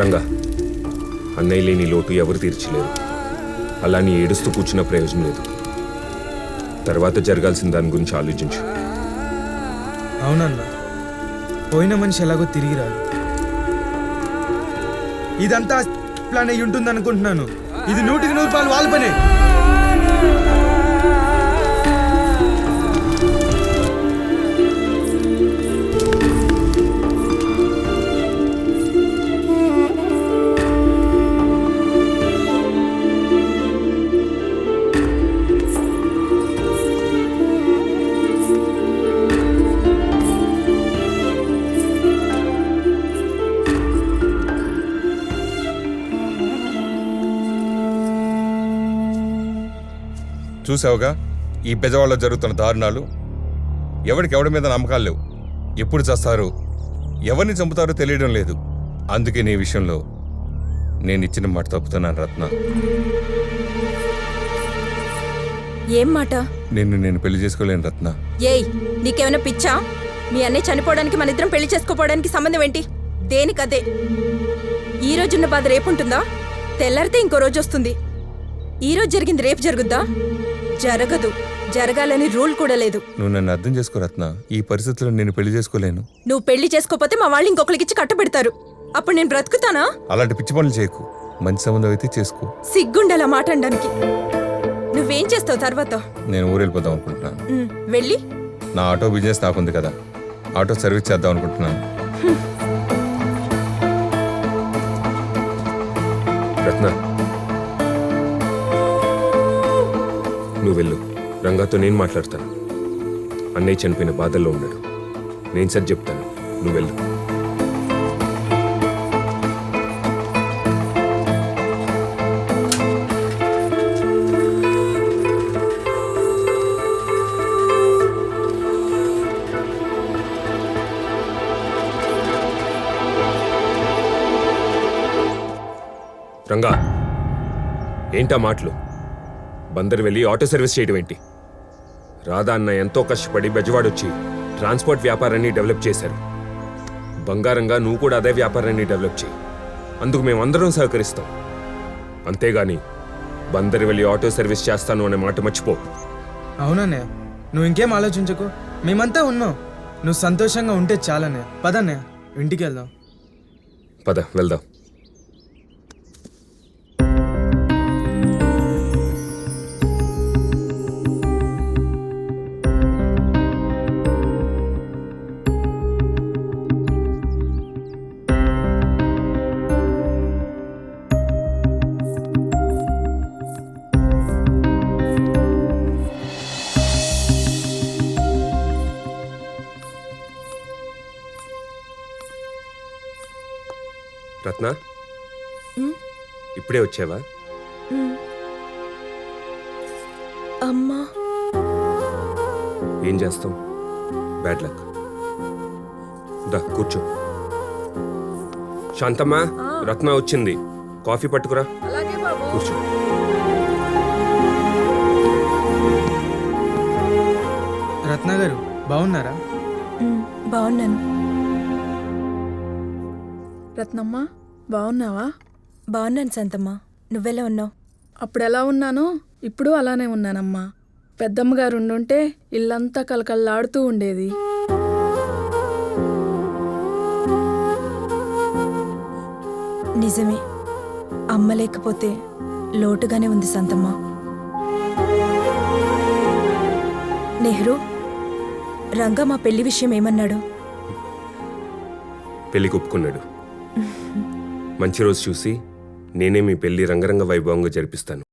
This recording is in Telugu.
రంగా అన్నయ్య లేని లోటు ఎవరు తీర్చలేరు. అలా నీ ఏడుస్తూ కూర్చున్న ప్రయోజనం లేదు. తర్వాత జరగాల్సిన దాని గురించి ఆలోచించు. అవునన్నా. పోయిన మనిషి ఎలాగో తిరిగి రాదు ఇదంతా ప్లాన్ అయ్యి ఉంటుంది అనుకుంటున్నాను ఇది నూటికి నూరు రూపాయలు వాళ్ళ పనే. చూసావుగా? ఈ బెజవాడలో జరుగుతున్న దారుణాలు. ఎవరికి ఎవడి మీద నమ్మకాలు లేవు. ఎప్పుడు చేస్తారు ఎవరిని చంపుతారో తెలియడం లేదు. అందుకే నీ విషయంలో నేను ఇచ్చిన మాట తప్పుతున్నాను రత్న. ఏం మాట? నిన్ను నేను పెళ్ళి చేసుకోలేను రత్న. ఏయ్ నీకేమైనా పిచ్చా? మీ అన్నయ్య చనిపోవడానికి మన ఇద్దరం పెళ్ళి చేసుకోపోవడానికి సంబంధం ఏంటి? దేనికదే? ఈ రోజున్న బాధ రేపు ఉంటుందా తెల్లారితే ఇంకో రోజు వస్తుంది. ఈ రోజు జరిగింది రేపు జరుగుద్దా? జరగదు. జరగాలని రూల్ కూడా లేదు. నువ్వు నన్ను అర్థం చేసుకో రత్న. ఈ పరిస్థితుల్లో నేను పెళ్ళి చేసుకోలేను. నువ్వు పెళ్ళి చేసుకోపోతే మా వాళ్ళు ఇంకొకరికిచ్చి కట్టబెడతారు అప్పుడు నేను బ్రతుకుతానా? అలాంటి పిచ్చి పనులు చేయకు. మంచి సంబంధం అయితే చేసుకో. సిగ్గుండేలా మాట అనడానికి నువ్వేం చేస్తావు తర్వాత? నేను ఊరెళ్ళిపోదాం అనుకుంటున్నాను. వెళ్ళి? నా ఆటో బిజినెస్ నాకుంది కదా. ఆటో సర్వీస్ చేద్దాం అనుకుంటున్నాను. రత్న నువ్వు వెళ్ళు. రంగాతో నేను మాట్లాడతాను. అన్నయ్య చనిపోయిన బాధల్లో ఉన్నాడు. నేను సరి చెప్తాను. నువ్వు వెళ్ళు. రంగా ఏంటా మాటలు? బందర్ వెళ్ళి ఆటో సర్వీస్ చేయడం ఏంటి? రాధా అన్న ఎంతో కష్టపడి బెజవాడొచ్చి ట్రాన్స్పోర్ట్ వ్యాపారాన్ని డెవలప్ చేశారు. బంగారంగా నువ్వు కూడా అదే వ్యాపారాన్ని డెవలప్ చేయి. అందుకు మేమందరం సహకరిస్తాం. అంతేగాని బందర్ వెళ్ళి ఆటో సర్వీస్ చేస్తాను అనే మాట మర్చిపో. అవునన్నయ్య. నువ్వు ఇంకేం ఆలోచించకు. మేమంతా ఉన్నాం. నువ్వు సంతోషంగా ఉంటే చాలన్నయ్య. పదన్నయ్య ఇంటికి వెళ్దాం పద వెళ్దాం. రత్న? ఇప్పుడే వచ్చావా? అమ్మా. ఏం చేస్తాం? బ్యాడ్ లక్ దా కూర్చో. శాంతమ్మా రత్న వచ్చింది. కాఫీ పట్టుకురా. కూర్చో. రత్న గారు బాగున్నారా? బాగున్నాను. రత్నమ్మ బాగున్నావా బాగున్నాను శాంతమ్మ. నువ్వెలా ఉన్నావు? అప్పుడు ఎలా ఉన్నానో ఇప్పుడు అలానే ఉన్నానమ్మా. పెద్దమ్మ గారు ఉండుంటే ఇల్లంతా కలకల్లాడుతూ ఉండేది. నిజమే. అమ్మ లేకపోతే లోటుగానే ఉంది సంతమ్మ నెహ్రూ రంగా మా పెళ్ళి విషయం ఏమన్నాడు? పెళ్ళికి ఒప్పుకున్నాడు మంచి రోజు చూసి నేనే మీ పెళ్ళి రంగరంగ వైభవంగా జరిపిస్తాను.